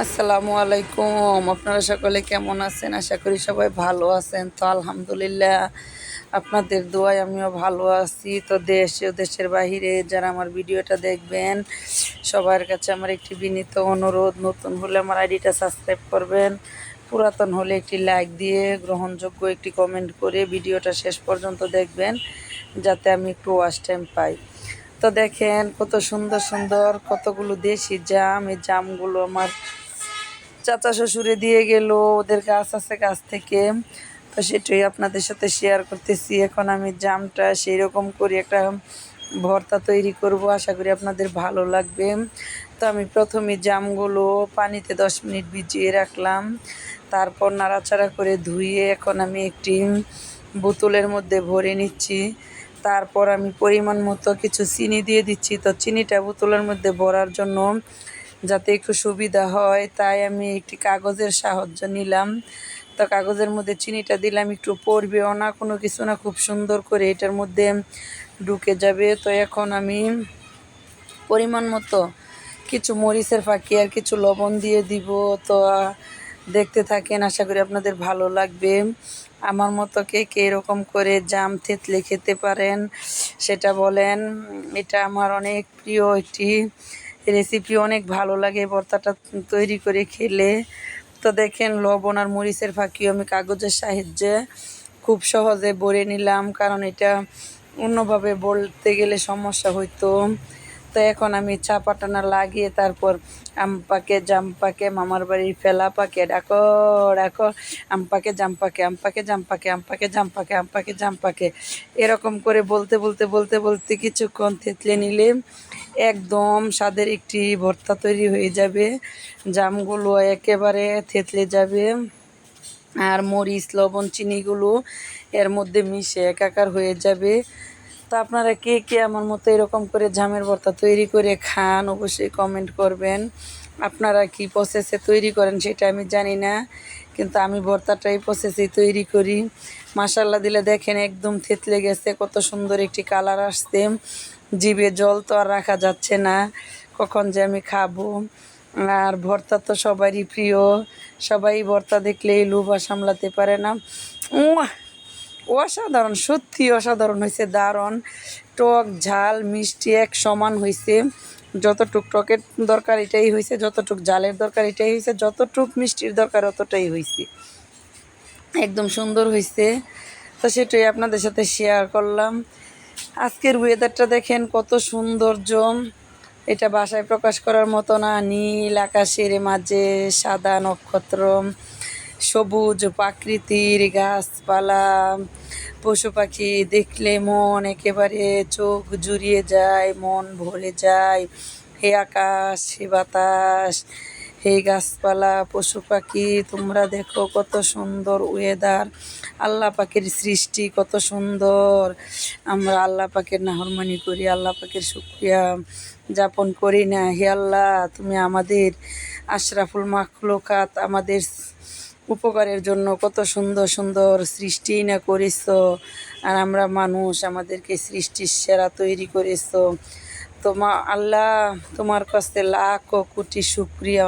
আসসালামু আলাইকুম। আপনারা সকলে কেমন আছেন? আশা করি সবাই ভালো আছেন। তো আলহামদুলিল্লাহ, আপনাদের দোয়ায় আমিও ভালো আছি। তো দেশ ও দেশের বাহিরে যারা আমার ভিডিওটা দেখবেন, সবার কাছে আমার একটি বিনীত অনুরোধ, নতুন হলে আমার আইডিটা সাবস্ক্রাইব করবেন, পুরাতন হলে একটি লাইক দিয়ে গ্রহণযোগ্য একটি কমেন্ট করে ভিডিওটা শেষ পর্যন্ত দেখবেন, যাতে আমি একটু ওয়াচ টাইম পাই। তো দেখেন, কত সুন্দর সুন্দর কতগুলো দেশি জাম। এই জামগুলো আমার চাচা শ্বশুরে দিয়ে গেল, ওদের গাছ আছে গাছ থেকে। তো সেটাই আপনাদের সাথে শেয়ার করতেছি। এখন আমি জামটা সেই রকম করে একটা ভর্তা তৈরি করব। আশা করি আপনাদের ভালো লাগবে। তো আমি প্রথমে জামগুলো পানিতে দশ মিনিট ভিজিয়ে রাখলাম। তারপর নাড়াচাড়া করে ধুয়ে এখন আমি একটি বোতলের মধ্যে ভরে নিচ্ছি। তারপর আমি পরিমাণ মতো কিছু চিনি দিয়ে দিচ্ছি। তো চিনিটা বোতলের মধ্যে ভরার জন্য যাতে একটু সুবিধা হয়, তাই আমি একটি কাগজের সাহায্য নিলাম। তো কাগজের মধ্যে চিনিটা দিলাম, একটু পড়বেও না, কোনো কিছু না, খুব সুন্দর করে এটার মধ্যে ঢুকে যাবে। তো এখন আমি পরিমাণ মতো কিছু মরিচের ফাঁকি আর কিছু লবণ দিয়ে দিব। তো দেখতে থাকেন, আশা করি আপনাদের ভালো লাগবে। আমার মতো কে কে এরকম করে জাম থেতলে খেতে পারেন, সেটা বলেন। এটা আমার অনেক প্রিয় একটি রেসিপি অনেক ভালো লাগে, ভর্তাটা তৈরি করে খেলে। তো দেখেন, লবণ আর মরিচের ফাঁকিও আমি কাগজের সাহায্যে খুব সহজে বলে নিলাম, কারণ এটা অন্যভাবে বলতে গেলে সমস্যা হইতো। তো এখন আমি চাপা টানা লাগিয়ে তারপর আম পাকে জাম পাকে মামার বাড়ির ফেলা পাকে ডাকো ডাকো আম পাকে জাম পাকে আম পাকে জাম পাকে আম পাকে জাম পাকে আম পাকে জাম পাকে এরকম করে বলতে বলতে বলতে বলতে কিছুক্ষণ থেতলে নিলে একদম স্বাদের একটি ভর্তা তৈরি হয়ে যাবে। জামগুলো একেবারে থেতলে যাবে। আর মরিচ, লবণ, চিনিগুলো এর মধ্যে মিশে একাকার হয়ে যাবে। তো আপনারা কে কে আমার মতো এরকম করে জামের ভর্তা তৈরি করে খান, অবশ্যই কমেন্ট করবেন। আপনারা কি প্রসেসে তৈরি করেন সেটা আমি জানি না, কিন্তু আমি ভর্তাটা এই প্রসেসেই তৈরি করি। মাসাল্লা দিলে দেখেন একদম থেতলে গেছে, কত সুন্দর একটি কালার আসছে। জিভে জল তো আর রাখা যাচ্ছে না, কখন যে আমি খাব। আর ভর্তা তো সবারই প্রিয়, সবাই ভর্তা দেখলেই লোভা সামলাতে পারে না। অসাধারণ সত্যি অসাধারণ হয়েছে দারুণ। টক, ঝাল, মিষ্টি এক সমান হয়েছে যতটুক টকের দরকার এটাই হয়েছে যতটুক ঝালের দরকার এটাই হয়েছে যতটুক মিষ্টির দরকার অতটাই হয়েছে একদম সুন্দর হয়েছে তো সেটাই আপনাদের সাথে শেয়ার করলাম। আজকের ওয়েদারটা দেখেন কত সৌন্দর্য। এটা বাসায় প্রকাশ করার মতো না, নীল আকাশের মাঝে সাদা নক্ষত্র। সবুজ প্রাকৃতির গাছপালা, পশু পাখি দেখলে মন একেবারে চোখ জুড়িয়ে যায়, মন ভরে যায়। হে আকাশ, হে বাতাস, হে গাছপালা, পশু পাখি, তোমরা দেখো কত সুন্দর ওয়েদার আল্লাহ পাখির সৃষ্টি কত সুন্দর। আমরা আল্লাহ পাকের নাহরমানি করি, আল্লাহ পাখির শুক্রিয়া যাপন করি না। হে আল্লাহ, তুমি আমাদের আশরাফুল মাখলুকাত, আমাদের উপকারের জন্য কত সুন্দর সুন্দর সৃষ্টি না করেছ। আর আমরা মানুষ, আমাদেরকে সৃষ্টির সেরা তৈরি করেছ। তোমা আল্লাহ তোমার কাছে লাখ কোটি শুক্রিয়া।